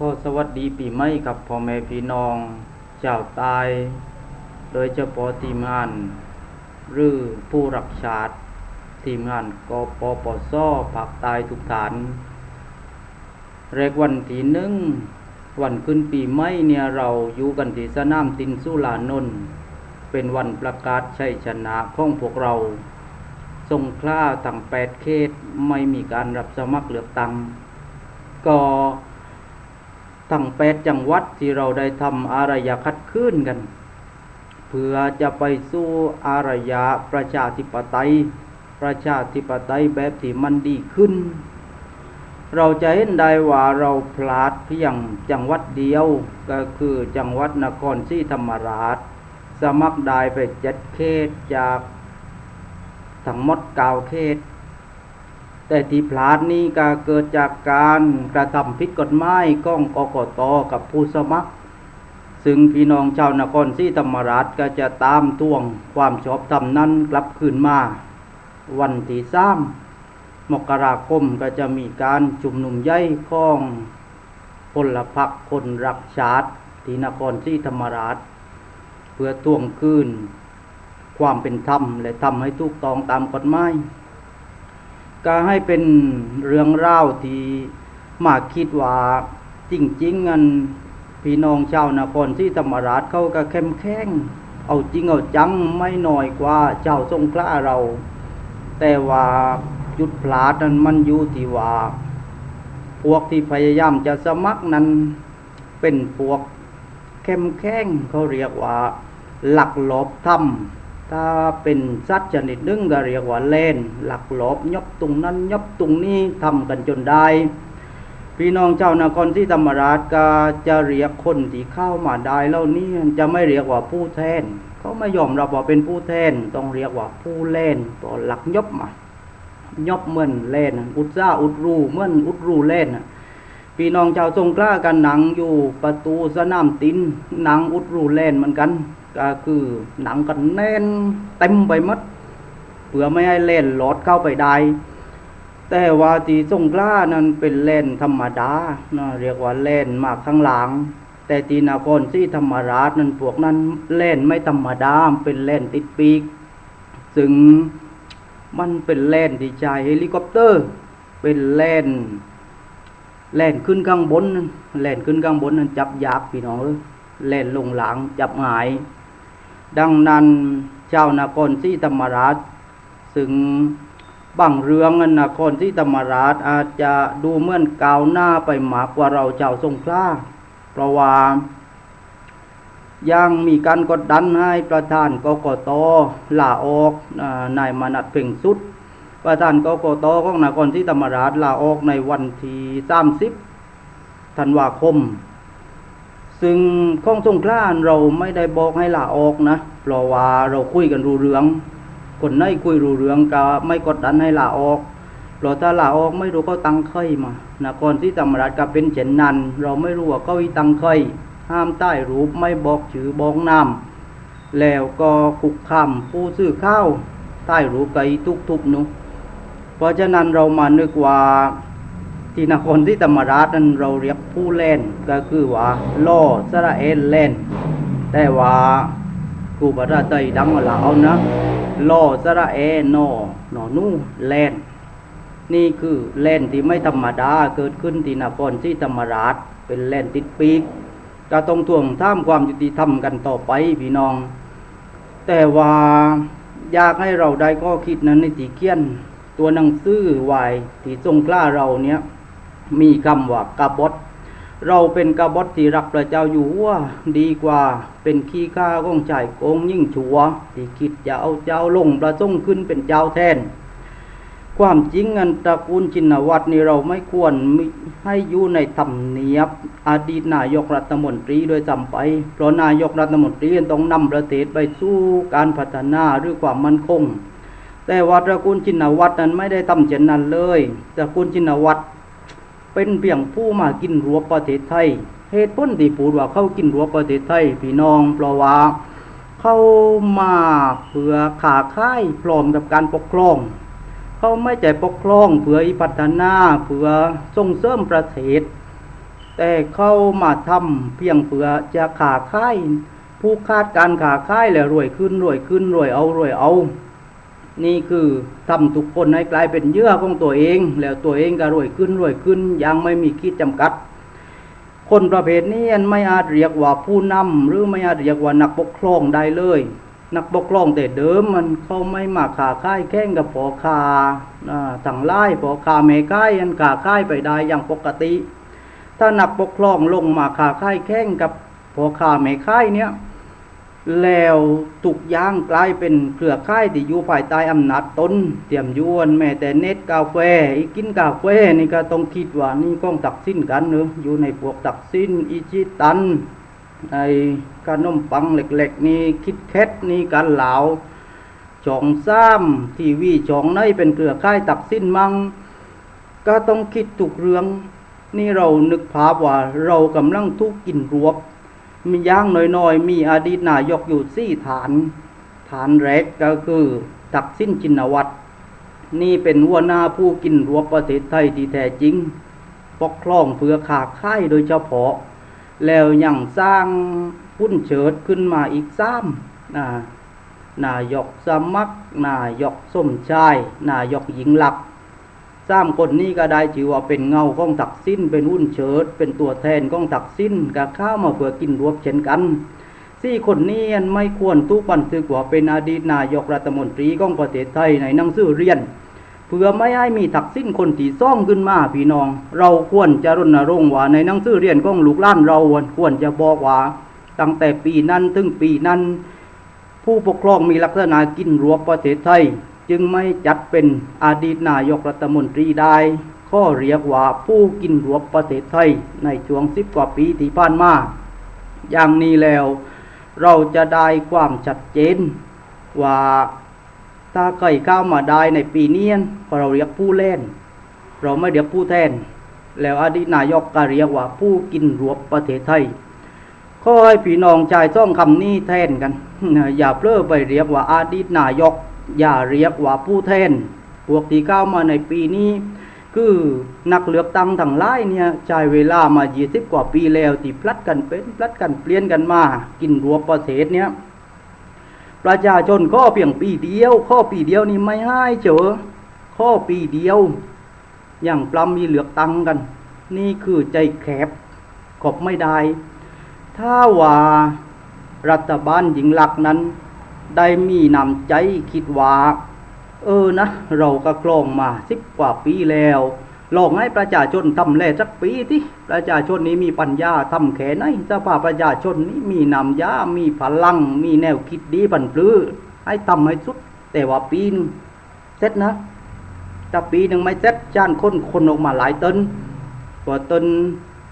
ขอสวัสดีปีใหม่กับพ่อแม่พี่น้องชาวใตายโดยเฉพาะทีมงาน หรือผู้รักชาติทีมงานกปปสภาคใต้ทุกฐานแรกวันที่หนึ่งวันขึ้นปีใหม่เนี่ยเราอยู่กันที่สนามตินสุลานนท์เป็นวันประกาศชัยชนะของพวกเราสงขลาตั้งแปดเขตไม่มีการรับสมัครเลือกตั้งก็ ทั้งแปดจังหวัดที่เราได้ทำอารยคัดขึ้นกัน เพื่อจะไปสู้อารยะประชาธิปไตย ประชาธิปไตยแบบที่มันดีขึ้น เราจะเห็นได้ว่าเราพลาดเพียงจังหวัดเดียวก็คือจังหวัดนครศรีธรรมราช สมัครได้ไปเจ็ดเขตจากทั้งหมดเก้าเขต แต่ที่พลาดนี้ก็เกิดจากการกระทำผิดกฎหมายก้องกกตกับผู้สมัคร ซึ่งพี่น้องชาวนครศรีธรรมราชก็จะตามทวงความชอบธรรมนั้นกลับคืนมา วันที่สามมกราคมก็จะมีการชุมนุมใหญ่ของพลพรรคคนรักชาติที่นครศรีธรรมราช เพื่อทวงคืน ความเป็นธรรมและทำให้ถูกต้องตามกฎหมาย ก็ให้เป็นเรื่องเล่าที่มาคิดว่าจริงๆงันพี่น้องชาวนครศรีธรรมราชเขาก็เข้มแข็งเอาจริงเอาจังไม่น้อยกว่าเจ้าทรงกล้าเรา แต่ว่าจุดพลาดนั้นมันอยู่ที่ว่า พวกที่พยายามจะสมัครนั้นเป็นพวกเข้มแข็งเขาเรียกว่า หลักลบทำ ถ้าเป็นสัตว์ชนิดนึงก็เรียกว่าเล่น หลักหลบยบตรงนั้นยบตรงนี้ทำกันจนได้ พี่น้องเจ้านครที่ธรรมราชก็จะเรียกคนที่เข้ามาได้แล้วนี่จะไม่เรียกว่าผู้แทน เขาไม่ยอมรับว่าเป็นผู้แทน ต้องเรียกว่าผู้เล่นตัวหลักยบมายบเหมือนเล่น อุตสาอุดรูเหมือนอุดรูเล่นพี่น้องชาวสงขลากันหนังอยู่ประตูสนามตินหนังอุดรูเล่นเหมือนกัน ก็คือหนังกันแน่นเต็มไปหมดเพื่อไม่ให้เล่นหลอดเข้าไปได้ แต่ว่าที่สงขลานั้นเป็นเล่นธรรมดานะเรียกว่าเล่นมากข้างหลัง แต่ที่นครศรีธรรมราชนั้นพวกนั้นเล่นไม่ธรรมดาเป็นเล่นติดปีก ซึ่งมันเป็นเล่นที่ใช้เฮลิคอปเตอร์ เป็นเล่นแล่นขึ้นข้างบนแล่นขึ้นข้างบนนั้นจับยากพี่น้องเอ้ยแล่นลงหลังจับหาย ดังนั้นชาวนครศรีธรรมราชซึ่งบางเรื่องนครศรีธรรมราชอาจจะดูเหมือนกาวหน้าไปมากกว่าเราเจ้าสงขลาเพราะว่ายังมีการกดดันให้ประธานกกตลาออกนายมนัดเพ่งสุด ประธานกกตของนครศรีธรรมราชลาออกในวันที่30ธันวาคม ซึ่งข้องสงขลาเราไม่ได้บอกให้ลาออกนะเพราะว่าเราคุยกันรู้เรื่อง คนไหนคุยรู้เรื่องก็ไม่กดดันให้ลาออกเราถ้าลาออกไม่รู้เขาตั้งใครมานครศรีธรรมราชก็เป็นเช่นนั้น เราไม่รู้ว่าเขาอีตั้งใครห้ามใต้รูปไม่บอกชื่อบอกนามแล้วก็คุกคามผู้ซื้อข้าวใต้รูปไกทุกๆนุเพราะฉะนั้นเรามานึกว่า ที่นครที่ธรรมราชนั้นเราเรียกผู้เล่นก็คือว่าล่อสระเอลเล่น แต่ว่าครูบาราไตยดังมาเอานะล่อสระเอนอหนอนู่เล่น นี่คือเล่นที่ไม่ธรรมดาเกิดขึ้นที่นครที่ธรรมราชเป็นเล่นติดปีกก็ต้องทวงท่ามความยุติธรรมกันต่อไปพี่น้อง แต่ว่าอยากให้เราได้ข้อคิดนั้นในตีเกียนตัวหนังสือวายที่ทรงกล้าเราเนี้ย มีคำว่ากบฏเราเป็นกบฏที่รักพระเจ้าอยู่หัวดีกว่าเป็นขี้ข้าของชายโกงยิ่งชัวที่คิดจะเอาเจ้าลงประทงขึ้นเป็นเจ้าแทน ความจริงอันตระกูลชินวัตรนี่เราไม่ควรให้อยู่ในธรรมเนียบอดีตนายกรัฐมนตรีโดยจำไป เพราะนายกรัฐมนตรีต้องนำประเทศไปสู่การพัฒนาหรือความมั่นคง แต่ว่าตรกูลชินวัตรนั้นไม่ได้ทำเช่นนั้นเลยตระกูลชินวัตร เป็นเพียงผู้มากินรัวประเทศไทย เหตุผลที่พูดว่าเขากินรัวประเทศไทยพี่น้องเพราะว่าเขามาเพื่อขาค่ายพร้อมกับการปกครอง เขาไม่ใจปกครองเพื่อพัฒนาเพื่อส่งเสริมประเทศ แต่เข้ามาทำเพียงเพื่อจะขาค่ายผู้คาดการขาค่ายแล้วรวยขึ้นรวยขึ้นรวยเอารวยเอา นี่คือทำทุกคนให้กลายเป็นเยื่อของตัวเอง แล้วตัวเองก็รวยขึ้นรวยขึ้นยังไม่มีขีดจำกัด คนประเภทนี้อันไม่อาจเรียกว่าผู้นำหรือไม่อาจเรียกว่านักปกครองได้เลย นักปกครองแต่เดิมมันเขาไม่มาขาค่ายแข่งกับปอคาต่างไล่ปอคาเมค่ายอันขาค่ายไปได้อย่างปกติ ถ้านักปกครองลงมาขาค่ายแข่งกับปอคาเมค่ายเนี้ย แล้วตุกย่างกลายเป็นเครือข่ายที่อยู่ภายใต้อำนาจตนเตรียมยวนแม้แต่เน็ตกาแฟอีกินกาแฟนี่ก็ต้องคิดว่านี่ก้องตักสิ้นกันเนอะอยู่ในพวกตักสิ้นอิจิตันไอ้ขนมปังเล็กๆนี่คิดแคทนี่กันเหลาจ่องซ้ำทีวีจ่องในเป็นเครือข่ายตักสิ้นมังก็ต้องคิดถูกเรื่อง นี่เรานึกภาพว่าเรากำลังทุกกินรวบ มีย่างน้อยๆ มีอดีตนายกอยู่สี่ฐาน ฐานแรกก็คือตักสิ้นจินวัตรนี่เป็นหัวหน้าผู้กินรวบประเทศไทยที่แท้จริง ปกครองเพื่อขาค่ายโดยเฉพาะ แล้วยังสร้างพุ่นเฉิดขึ้นมาอีกซ้ำนานายกสมัคร นายกสมชาย นายกหญิงหลัก สามคนนี้ก็ได้ถือว่าเป็นเงาของตักสิ้น เป็นหุ้นเฉิด เป็นตัวแทนของตักสิ้นก็เข้ามาเพื่อกินรวบเช่นกันสี่คนนี้ไม่ควรทุกบันทึกว่าเป็นอดีตนายกรัฐมนตรีของประเทศไทยในหนังสือเรียนเพื่อไม่ให้มีทักษิณคนที่ซ่องขึ้นมาพี่น้อง เราควรจะรณรงค์ว่าในหนังสือเรียนของลูกล้านเราควรจะบอกว่า ตั้งแต่ปีนั้นถึงปีนั้น ผู้ปกครองมีลักษณะกินรวบประเทศไทย จึงไม่จัดเป็นอดีตนายกรัฐมนตรีได้ข้อเรียกว่าผู้กินรวบประเทศไทยในช่วงสิบกว่าปีที่ผ่านมา อย่างนี้แล้วเราจะได้ความชัดเจน ว่าถ้าใครเข้ามาได้ในปีนี้เราเรียกผู้เล่น เราไม่เรียกผู้แทน แล้วอดีตนายกก็เรียกว่าผู้กินรวบประเทศไทยขอให้พี่น้องชายซ่องคำนี้แทนกัน อย่าเพลอไปเรียกว่าอาดีตนายก อย่าเรียกว่าผู้แทนพวกที่เข้ามาในปีนี้ คือนักเลือกตั้งทั้งหลายเนี่ยใช้เวลามา 20 กว่าปีแล้วที่พลัดกันเป็นพลัดกันเปลี่ยนกันมา กินรวบประเทศเนี่ยประชาชนข้อเพียงปีเดียว ข้อปีเดียวนี่ไม่ให้เจอข้อปีเดียว อย่างปลำมีเหลือกตังกัน นี่คือใจแคบขบไม่ได้ ถ้าว่ารัฐบาลหญิงหลักนั้น ได้มีนำใจคิดว่า เออนะ เราก็คลองมาสิบกว่าปีแล้วลองให้ประชาชนทำแลสักปีที่ประชาชนนี้มีปัญญาทำแค่ไหนสภาพประชาชนนี้มีนำยามีพลัง มีแนวคิดดีปันปลื้อให้ทำให้สุด แต่ว่าปีหนึงเสร็จนะถ้าปีหนึ่งไม่เสร็จจ้านคนคนออกมาหลายตนกว่าตน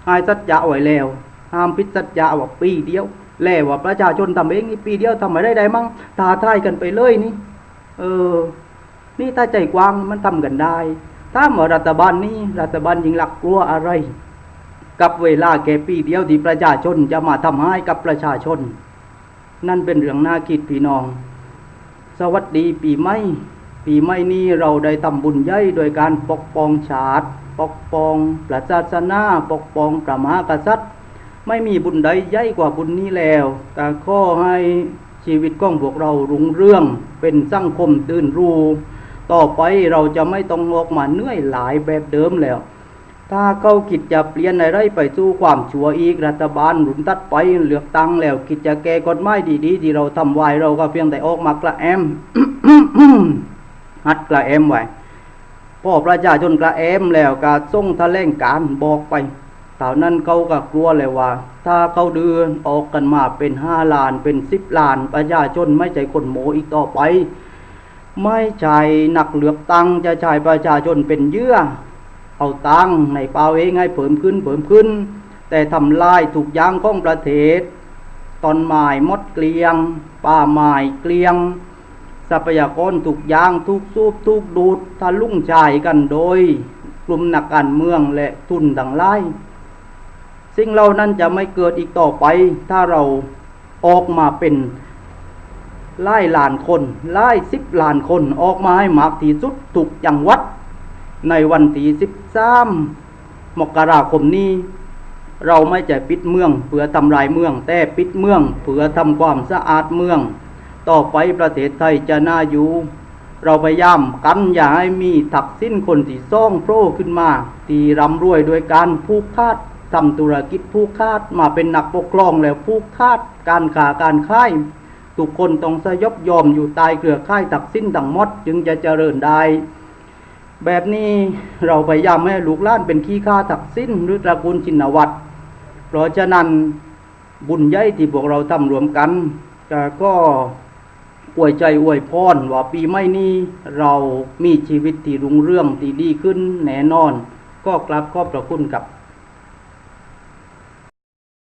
ให้สัจจะไว้แล้วห้ามพิดสัจจะว่าปีเดียว แล้วว่าประชาชนทำเองนี่ปีเดียวทำไม่ได้ได้มั้งตาทายกันไปเลยนี่ เออ นี่ถ้าใจกว้างมันทำกันได้ ถ้าเมื่อรัฐบาลนี้รัฐบาลยิงหลักกลัวอะไร กับเวลาแค่ปีเดียวที่ประชาชนจะมาทำให้กับประชาชน นั่นเป็นเรื่องน่าคิดพี่น้อง สวัสดีปีใหม่ปีใหม่นี้เราได้ทำบุญใหญ่โดยการปกป้องชาติ ปกป้องประศาสนาปกป้องพระมหากษัตริย์ ไม่มีบุญใดใหญ่กว่าบุญนี้แล้วก็ขอให้ชีวิตของพวกเรารุ่งเรืองเป็นสังคมตื่นรู้ ต่อไปเราจะไม่ต้องออกมาเหนื่อยหลายแบบเดิมแล้ว ถ้าเขาคิดจะเปลี่ยนอะไรไปสู่ความชั่วอีกรัฐบาลหนุนตัดไปเลือกตั้งแล้วคิดจะแก้กฎหมายดีๆ ที่เราทำไว้เราก็เพียงแต่ออกมากระแอมฮัดกระแอมไว้พอประชาชนกระแอมแล้วก็ส่งแถลงการบอกไป ตอนนั้นเขาก็กลัวเลยว่า ถ้าเขาเดินออกกันมาเป็นห้าล้านเป็นสิบล้าน ประชาชนไม่ใจคนโหมอีกต่อไป ไม่ใช่นักเหลือกตั้งจะใช้ประชาชนเป็นเยื่อ เอาตังในเปล่าเองให้เพิ่มขึ้นเพิ่มขึ้น แต่ทำลายถูกย่างของประเทศ ตอนไม้มดเกลียง ป่าไม้เกลียง ทรัพยากรถูกย่างทุกสูบทุกดูดทะลุ่งจ่ายกันโดย กลุ่มนักการเมืองและทุนต่างไล่ สิ่งเหล่านั้นจะไม่เกิดอีกต่อไป ถ้าเราออกมาเป็นไล่ล้านคนไล่สิบล้านคนออกมาให้มากที่สุดถูกจังหวัด ในวันที่สิบสามมกราคมนี้ เราไม่จะปิดเมืองเพื่อทำลายเมือง แต่ปิดเมืองเพื่อทำความสะอาดเมือง ต่อไปประเทศไทยจะน่าอยู่ เราพยายามกันอย่าให้มีถักสิ้นคนที่ซ่องโผล่ขึ้นมา ที่ร่ำรวยโดยการผูกคาด ทำธุรกิจผูกคาดมาเป็นนักปกครองแล้วผูกคาดการค้าการค่ายทุกคนต้องสยบยอมอยู่ตายเครือข่ายตักสิ้นทั้งมดจึงจะเจริญได้ แบบนี้เราพยายามให้ลูกล้านเป็นขี้ข้าตักสิ้นหรือตระกูลชินวัตรเพราะฉะนั้นบุญใหญ่ที่พวกเราทำรวมกันก็ก็อวยใจอวยพรว่าปีใหม่นี้เรามีชีวิตที่รุ่งเรืองที่ดีขึ้นแน่นอน ก็กลับขอบพระคุณกับ